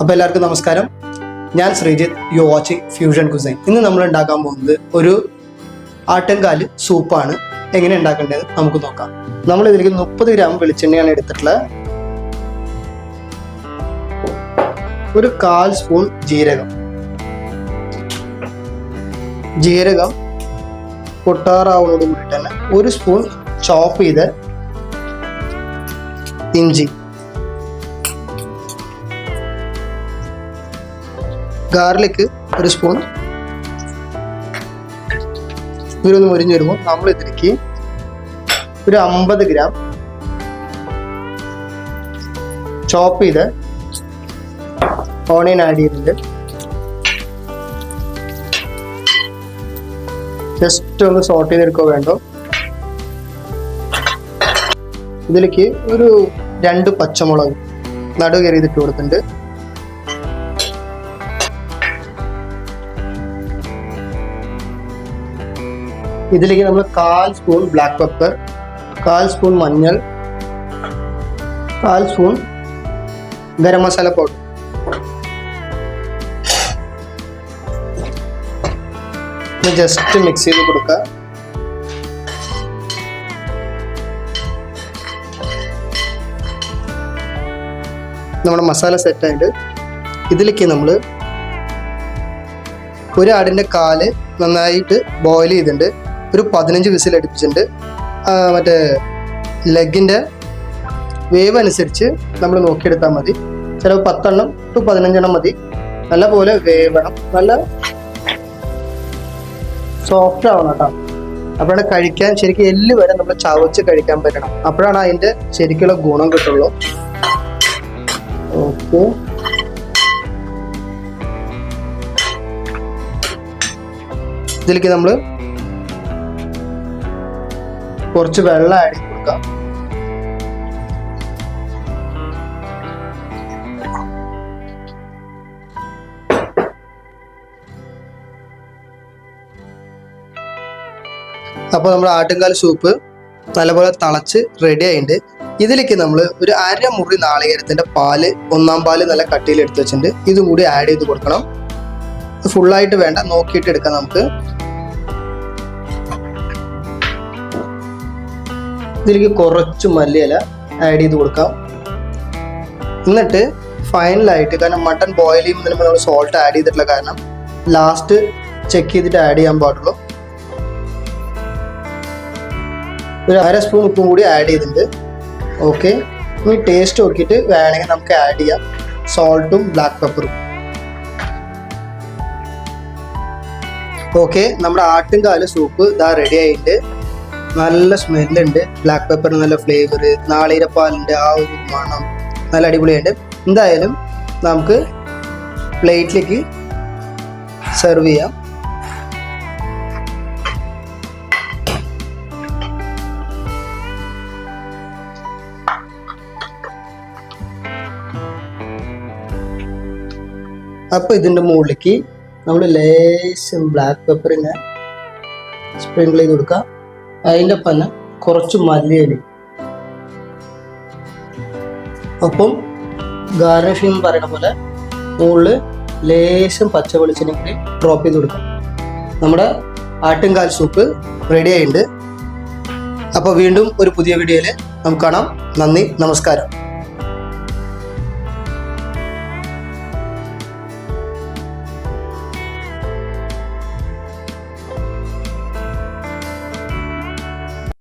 അപ്പോൾ എല്ലാവർക്കും നമസ്കാരം. ഞാൻ Sreejith you watching fusion cuisine ഇന്ന് നമ്മൾ ഉണ്ടാക്കാൻ പോകുന്നത് ഒരു ആട്ടൻകാൽ സൂപ്പാണ്. എങ്ങനെ ഉണ്ടാക്കേണ്ടത് നമുക്ക് നോക്കാം. നമ്മൾ ഇതിലേക്ക് മുപ്പത് ഗ്രാം വെളിച്ചെണ്ണയാണ് എടുത്തിട്ടുള്ളത്. ഒരു കാൽ സ്പൂൺ ജീരകം. ജീരകം പൊട്ടാറാവുന്നതോട് കൂടി തന്നെ ഒരു സ്പൂൺ ചോപ്പ് ചെയ്ത് ഇഞ്ചി. ഗാർലിക് ഒരു സ്പൂൺ ഇവരൊന്ന് മുരിഞ്ഞ് വരുമ്പോൾ നമ്മൾ ഇതിലേക്ക് ഒരു അമ്പത് ഗ്രാം ചോപ്പ് ചെയ്ത് ഓണിയൻ ആഡ് ചെയ്തിട്ടുണ്ട് ജസ്റ്റ് ഒന്ന് സോട്ട് ചെയ്തെടുക്കുക വേണ്ടോ? ഇതിലേക്ക് ഒരു രണ്ട് പച്ചമുളക് നടു കയറിയിട്ട് കൊടുത്തിട്ടുണ്ട്. ഇതിലേക്ക് നമ്മൾ കാൽ സ്പൂൺ ബ്ലാക്ക് പെപ്പർ കാൽ സ്പൂൺ മഞ്ഞൾ കാൽ spoon garam masala powder just mix ചെയ്ത് കൊടുക്കുക നമ്മുടെ മസാല സെറ്റായിട്ട് ഇതിലേക്ക് നമ്മൾ ഒരു ആടിന്റെ കാൽ നന്നായിട്ട് ബോയിൽ ചെയ്തിട്ടുണ്ട്. ഒരു പതിനഞ്ച് വിസിൽ അടുപ്പിച്ചിട്ടുണ്ട്. മറ്റേ ലെഗിന്റെ വേവ് അനുസരിച്ച് നമ്മൾ നോക്കിയെടുത്താൽ മതി. ചിലപ്പോൾ പത്തെണ്ണം ടു പതിനഞ്ചെണ്ണം മതി. നല്ല പോലെ വേവണം. നല്ല സോഫ്റ്റ് ആവണം കേട്ടോ. അപ്പോഴാണ് കഴിക്കാൻ ശരിക്കും എല്ല് വരെ നമ്മൾ ചവച്ച് കഴിക്കാൻ പറ്റണം. അപ്പോഴാണ് അതിന്റെ ശരിക്കുള്ള ഗുണം കിട്ടുള്ളൂ. ഓക്കെ. ഇതിലേക്ക് നമ്മൾ കുറച്ച് വെള്ളം ആഡ് ചെയ്ത് കൊടുക്കാം. അപ്പോൾ നമ്മുടെ ആട്ടുംകാൽ സൂപ്പ് നല്ലപോലെ തിളച്ച് റെഡി ആയിട്ടുണ്ട്. ഇതിലേക്ക് നമ്മൾ ഒരു അരമുറി നാളികേരത്തിന്റെ പാൽ ഒന്നാം പാൽ നല്ല കട്ടിയിൽ എടുത്ത് വെച്ചിട്ടുണ്ട്. ഇതും കൂടി ആഡ് ചെയ്ത് കൊടുക്കണം. ഫുള്ളായിട്ട് വേണ്ട നോക്കിയിട്ട് എടുക്കാം നമുക്ക്. ഇതിലേക്ക് കുറച്ച് മല്ലിയില ആഡ് ചെയ്ത് കൊടുക്കാം. എന്നിട്ട് ഫൈനലായിട്ട് കാരണം മട്ടൺ ബോയിൽ ചെയ്യുമ്പോൾ നമ്മൾ സോൾട്ട് ആഡ് ചെയ്തിട്ടുള്ള കാരണം ലാസ്റ്റ് ചെക്ക് ചെയ്തിട്ട് ആഡ് ചെയ്യാൻ പാടുള്ളൂ. ഒരു അര സ്പൂൺ ഉപ്പും കൂടി ആഡ് ചെയ്തിട്ടുണ്ട്. ഓക്കെ ഇനി ടേസ്റ്റ് നോക്കിയിട്ട് വേണമെങ്കിൽ നമുക്ക് ആഡ് ചെയ്യാം. സോൾട്ടും ബ്ലാക്ക് പെപ്പറും ഓക്കെ നമ്മുടെ ആട്ടുംകാൽ സൂപ്പ് ഇതാ റെഡി ആയിട്ടുണ്ട്. നല്ല സ്മെല്ലുണ്ട്. ബ്ലാക്ക് പെപ്പറിന് നല്ല ഫ്ലേവർ നാളികരപ്പാലിന്റെ ആ ഒരു മണം നല്ല അടിപൊളിയുണ്ട് എന്തായാലും നമുക്ക് പ്ലേറ്റിലേക്ക് സെർവ് ചെയ്യാം. അപ്പോൾ ഇതിന്റെ മുകളിലേക്ക് നമ്മൾ ലേശം ബ്ലാക്ക് പെപ്പറിനെ സ്പ്രിങ്കിൾ ചെയ്ത് കൊടുക്കുക അതിന്റെ ഒപ്പം തന്നെ കുറച്ച് മല്ലിയില. ഒപ്പം ഗാർണിഷിംഗ് പറയുന്ന പോലെ മുകളിൽ ലേശം പച്ച വെളിച്ചെണ്ണ കൂടി ഡ്രോപ്പ് ചെയ്ത് കൊടുക്കാം. നമ്മുടെ ആട്ടുംകാൽ സൂപ്പ് റെഡി ആയിട്ടുണ്ട്. അപ്പോൾ വീണ്ടും ഒരു പുതിയ വീഡിയോയിൽ നമുക്ക് കാണാം. നന്ദി നമസ്കാരം.